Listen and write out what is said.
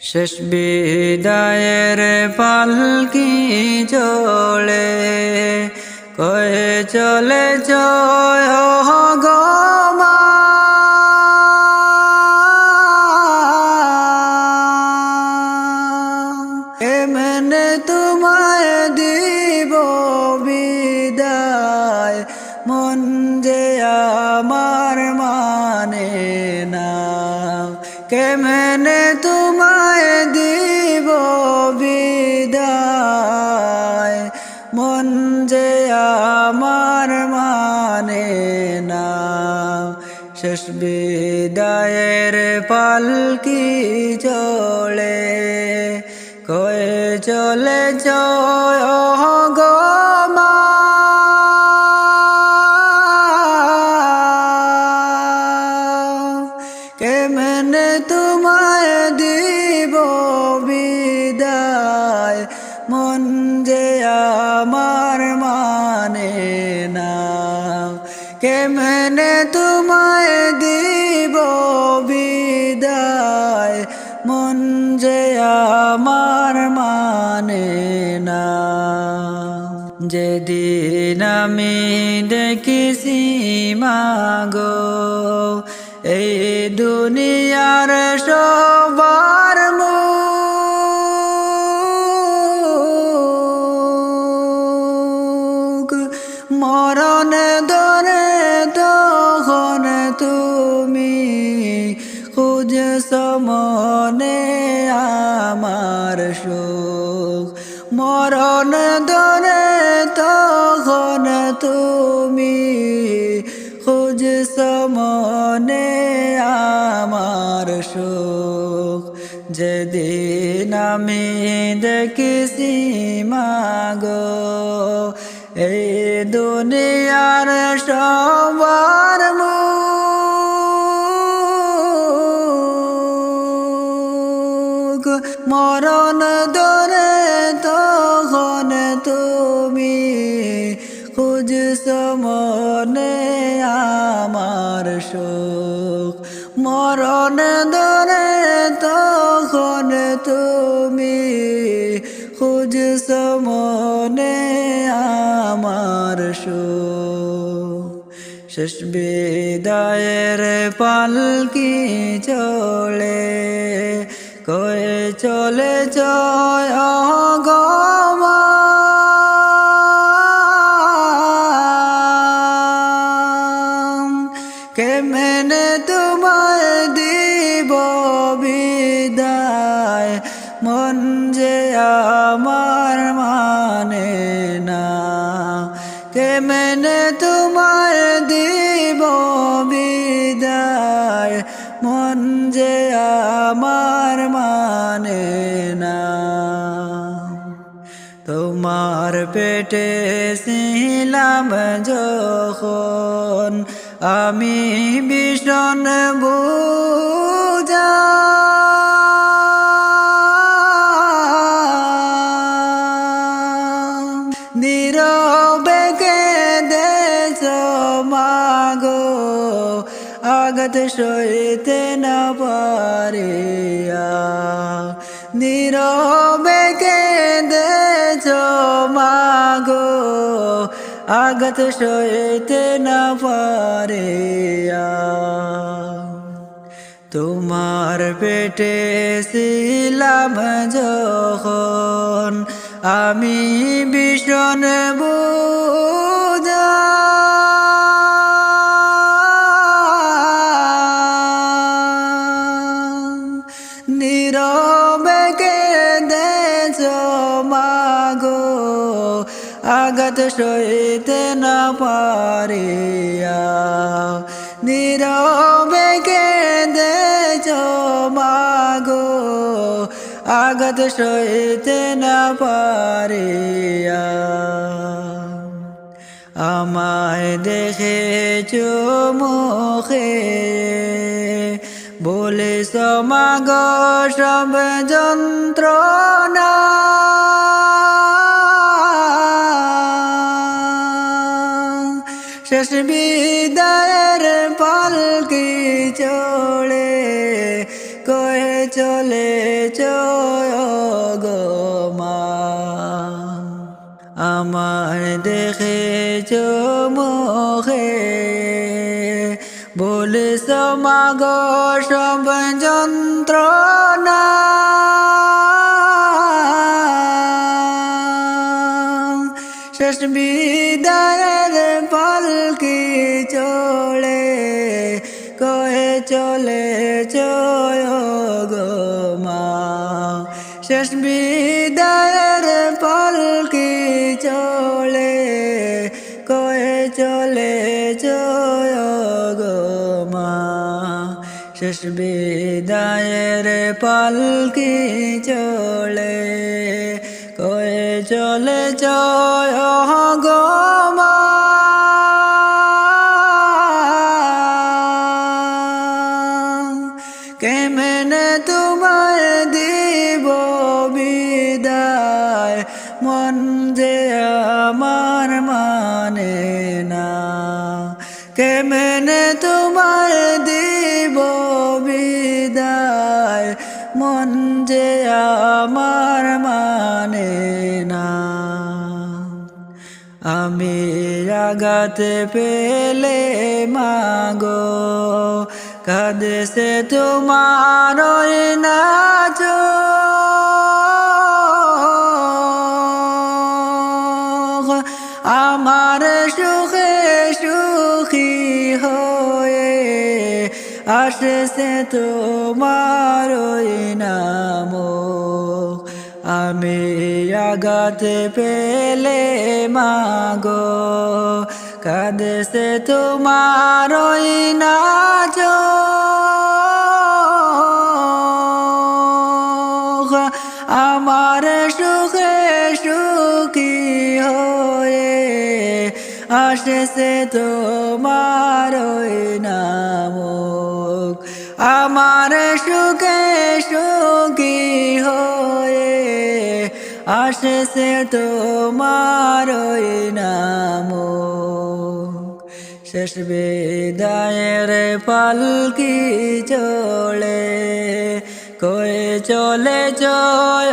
শেষ বিদায়ের পালকি চলে কয়ে চলে জয় কেমনে তোমায় দিব বিদায়? মন যে আমার মানে না। শেষ বিদায়ের পালকি চলে? কয়ে চলে জয় কেমনে তোমায় দিব বিদায়। মন যে আমার মানে না। কেমনে তোমায় দিব বিদায়? মন যে আমার মানে না। যেদিন আমি দেখিছি মাগো দুনিয়ার সবার মুখ। মরণ ধরে তখন তুমি খুঁজ সমনে আমার সুখ। মরণ ধরে তখন তুমি সমনে আমার সুখ। যেদিন আমি দেখিছি মাগো এই দুনিয়ার সবার সুখ মরণ ধরে তখন তুমি খুঁজ সমনে আমার সুখ। শেষ বিদায়ের পালকি চলে, কয়ে চলে জয় গমা কেমনে তোমায় দিব বিদায়? মন যে আমার মানে না। কেমনে তোমায় দিব বিদায়? মন যে আমার মানে না। তোমার পেটে ছিলাম যখন আমি ভীষণ বুঝা। নীরবে কেঁদেছ মাগো আগত সইতে না পারিয়া। নীরবে কেঁদেছ মাগো আগত সইতে না পারে তোমার পেটে ছিলাম যখন আমি ভীষণ বুঝা আগত সইতে না পারিয়া। নীরবে কেঁদেছ মাগো, আগত সইতে না পারিয়া। আমায় দেখে চোমুখে বলে সমাগ সব যন্ত্রণা। শেষ বিদায়ের পালকি চড়ে কয়ে চলে গো মা। আমার দেখে চোখে বলিস মাগ সব যন্ত্রণা। শেষ বিদায়ের পালকি চলে কয়ে চলে গো মা শেষ বিদায়ের পালকি চলে কয়ে চলে গো মা শেষ বিদায়ের পালকি চলে কয়ে চলে চয় মন যে আমার মানে না কেমনে তোমার দিব বিদায়? মন যে আমার মানে না, আমি আগাতে পেলে মাগো কাদেশে তোমার নাচ আসেছে তোমার নাম আমি আগাতে পেলে মাগো কাদেশে তোমার নাচ আমার সুখে সুখী হয়ে আসেছে তোমার নাম আমার সুখে সুখী হয়ে আসেছে তোমার নাম শেষ বিদায়ের পালকি চলে? কয়ে চলে জয়